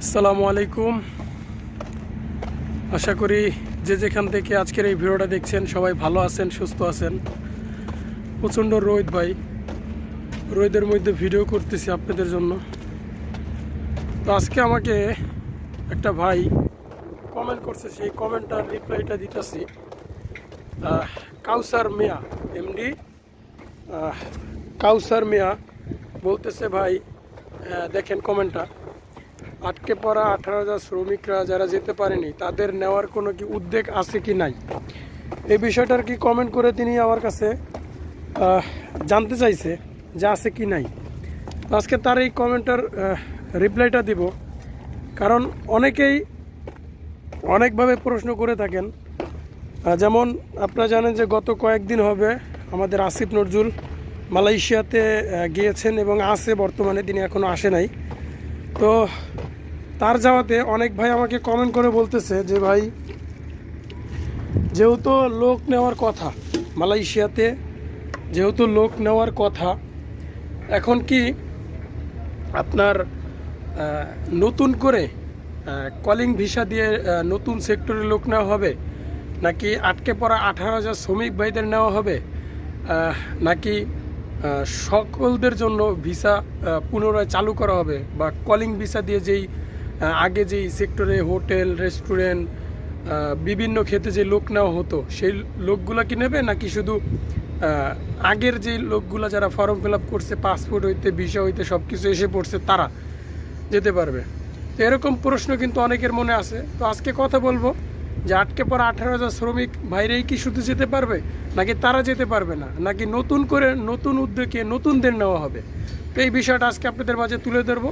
আসসালামু আলাইকুম। আশা করি যে যেখান থেকে আজকের এই ভিডিওটা দেখছেন সবাই ভালো আছেন, সুস্থ আছেন। প্রচণ্ড রোদ ভাই। রোদের মধ্যে ভিডিও করতেছি আপনাদের জন্য। তো আজকে আমাকে একটা ভাই কমেন্ট করছে, সেই কমেন্টটার রিপ্লাইটা দিতেছি। কাউসার মিয়া এমডি কাউসার মিয়া বলতেছে ভাই দেখেন কমেন্টটা আটকে পড়া আঠারো হাজার শ্রমিকরা যারা যেতে পারেনি, তাদের নেওয়ার কোনো কি উদ্বেগ আছে কি নাই? এই বিষয়টার কি কমেন্ট করে তিনি আমার কাছে জানতে চাইছে যে আছে কি নাই। আজকে তার এই কমেন্টার রিপ্লাইটা দিব। কারণ অনেকেই অনেকভাবে প্রশ্ন করে থাকেন। যেমন আপনারা জানেন যে গত কয়েকদিন হবে আমাদের আসিফ নজরুল মালয়েশিয়াতে গিয়েছেন এবং আছে বর্তমানে, তিনি এখনও আসে নাই। তো তার যাওয়াতে অনেক ভাই আমাকে কমেন্ট করে বলতেছে যে, ভাই, যেহেতু লোক নেওয়ার কথা, মালয়েশিয়াতে যেহেতু লোক নেওয়ার কথা, এখন কি আপনার নতুন করে কলিং ভিসা দিয়ে নতুন সেক্টরে লোক নেওয়া হবে? নাকি আটকে পড়া আঠারো হাজার শ্রমিক ভাইদের নেওয়া হবে? নাকি সকলদের জন্য ভিসা পুনরায় চালু করা হবে? বা কলিং ভিসা দিয়ে যেই আগে যেই সেক্টরে হোটেল, রেস্টুরেন্ট বিভিন্ন ক্ষেত্রে যে লোক নেওয়া হতো, সেই লোকগুলো কি নেবে নাকি শুধু আগের যে লোকগুলো যারা ফর্ম ফিল আপ করছে পাসপোর্ট হইতে ভিসা হইতে সব কিছু এসে পড়ছে, তারা যেতে পারবে? তো এরকম প্রশ্ন কিন্তু অনেকের মনে আছে। তো আজকে কথা বলব যে আটকে পড়া আঠারো হাজার শ্রমিক বাইরেই কি শুধু যেতে পারবে? নাকি তারা যেতে পারবে না? নাকি নতুন করে নতুন উদ্যোগে নতুনদের নেওয়া হবে? তো এই বিষয়টা আজকে আপনাদের মাঝে তুলে ধরবো।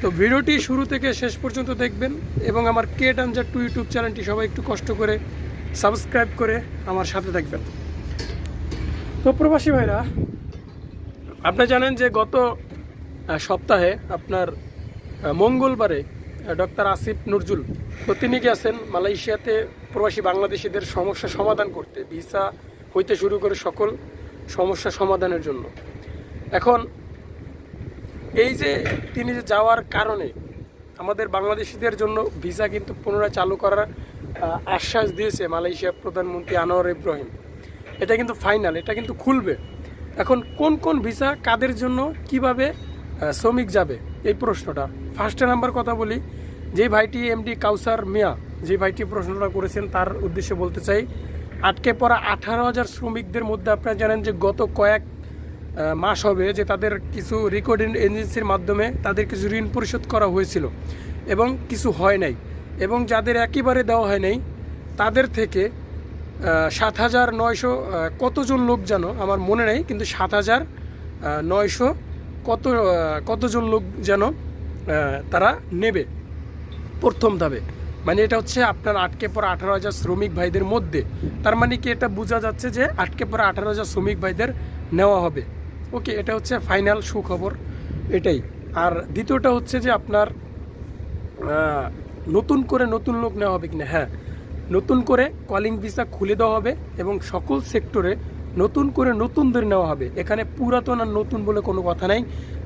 তো ভিডিওটি শুরু থেকে শেষ পর্যন্ত দেখবেন এবং আমার কে ডানজার টু ইউটিউব চ্যানেলটি সবাই একটু কষ্ট করে সাবস্ক্রাইব করে আমার সাথে থাকবেন তো প্রবাসী ভাইরা, আপনি জানেন যে গত সপ্তাহে আপনার মঙ্গলবারে ডক্টর আসিফ নজরুল তো তিনি গেছেন মালয়েশিয়াতে প্রবাসী বাংলাদেশিদের সমস্যা সমাধান করতে, ভিসা হইতে শুরু করে সকল সমস্যা সমাধানের জন্য। এখন এই যে তিনি যে যাওয়ার কারণে আমাদের বাংলাদেশিদের জন্য ভিসা কিন্তু পুনরায় চালু করার আশ্বাস দিয়েছে মালয়েশিয়ার প্রধানমন্ত্রী আনোয়ার ইব্রাহিম। এটা কিন্তু ফাইনাল, এটা কিন্তু খুলবে। এখন কোন কোন ভিসা কাদের জন্য, কীভাবে শ্রমিক যাবে, এই প্রশ্নটা। ফার্স্টে নাম্বার কথা বলি যে ভাইটি এমডি কাউসার মিয়া যে ভাইটি প্রশ্নটা করেছেন তার উদ্দেশ্যে বলতে চাই, আটকে পড়া আঠারো হাজার শ্রমিকদের মধ্যে আপনারা জানেন যে গত কয়েক মাস হবে যে তাদের কিছু রেকর্ডিং এজেন্সির মাধ্যমে তাদের কিছু ঋণ পরিশোধ করা হয়েছিল এবং কিছু হয় নাই এবং যাদের একেবারে দেওয়া হয় নাই, তাদের থেকে সাত হাজার নয়শো কতজন লোক জানো আমার মনে নেই, কিন্তু সাত হাজার নয়শো কত কতজন লোক যেন তারা নেবে প্রথম ধাপে। মানে এটা হচ্ছে আপনার আটকে পড়া আঠারো হাজার শ্রমিক ভাইদের মধ্যে। তার মানে কি এটা বোঝা যাচ্ছে যে আটকে পড়া আঠারো হাজার শ্রমিক ভাইদের নেওয়া হবে। ওকে, এটা হচ্ছে ফাইনাল সুখবর এটাই। আর দ্বিতীয়টা হচ্ছে যে আপনার নতুন করে নতুন লোক নেওয়া হবে কিনা। হ্যাঁ নতুন করে কলিং ভিসা খুলে দেওয়া হবে এবং সকল সেক্টরে নতুন করে নতুনদের নেওয়া হবে। এখানে পুরাতন আর নতুন বলে কোনো কথা নাই।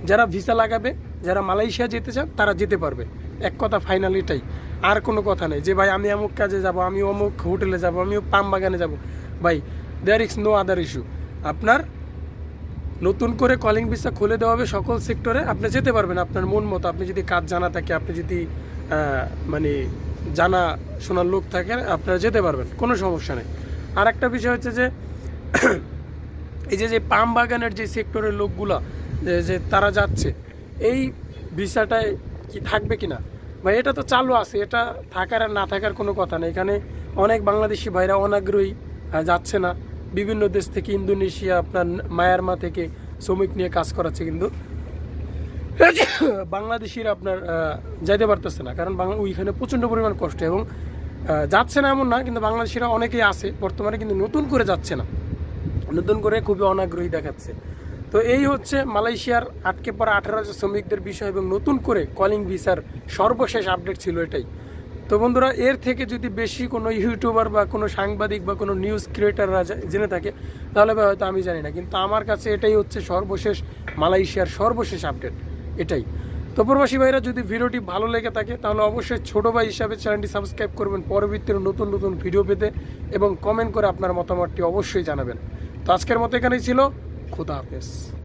যারা ভিসা লাগাবে, যারা মালয়েশিয়া যেতে চান, তারা যেতে পারবে। এক কথা ফাইনাল এটাই। আর কোনো কথা নেই যে, ভাই, আমি অমুক কাজে যাব, আমি অমুক হোটেলে যাব আমি পাম বাগানে যাব। ভাই there is no other issue আপনার নতুন করে কলিং ভিসা খুলে দেওয়া হবে সকল সেক্টরে আপনি যেতে পারবেন আপনার মন মতো। আপনি যদি কাজ জানা থাকে, আপনি যদি মানে জানা শোনার লোক থাকে, আপনারা যেতে পারবেন, কোনো সমস্যা নেই। আর একটা বিষয় হচ্ছে যে, এই যে যে পাম বাগানের যে সেক্টরের লোকগুলা, যে তারা যাচ্ছে, এই ভিসাটায় কি থাকবে কি না ভাই, এটা তো চালু আছে, এটা থাকার আর না থাকার কোনো কথা নেই। এখানে অনেক বাংলাদেশি ভাইরা অনাগ্রহী যাচ্ছে না। বিভিন্ন দেশ থেকে ইন্দোনেশিয়া, আপনার মায়ারমা থেকে শ্রমিক নিয়ে কাজ করাচ্ছে কিন্তু। বাংলাদেশিরা আপনার যাইতে পারতেছে না, কারণ বাংলা ওইখানে প্রচণ্ড পরিমাণ কষ্ট এবং যাচ্ছে না এমন না, কিন্তু বাংলাদেশিরা অনেকেই আছে, বর্তমানে কিন্তু নতুন করে যাচ্ছে না। নতুন করে খুবই অনাগ্রহী দেখাচ্ছে। তো এই হচ্ছে মালয়েশিয়ার আটকে পড়া আঠারো হাজার শ্রমিকদের বিষয় এবং নতুন করে কলিং ভিসার সর্বশেষ আপডেট ছিল এটাই। তো বন্ধুরা, এর থেকে যদি বেশি কোনো ইউটিউবার বা কোনো সাংবাদিক বা কোনো নিউজ ক্রিয়েটাররা জেনে থাকে, তাহলে হয়তো আমি জানি না। কিন্তু আমার কাছে এটাই হচ্ছে সর্বশেষ মালয়েশিয়ার সর্বশেষ আপডেট এটাই। তো প্রবাসী ভাইরা, যদি ভিডিওটি ভালো লেগে থাকে, তাহলে অবশ্যই ছোটো ভাই হিসাবে চ্যানেলটি সাবস্ক্রাইব করবেন পরবর্তীতে নতুন নতুন ভিডিও পেতে এবং কমেন্ট করে আপনার মতামতটি অবশ্যই জানাবেন। তো আজকের মতো এখানেই ছিল, খুদা হাফেজ।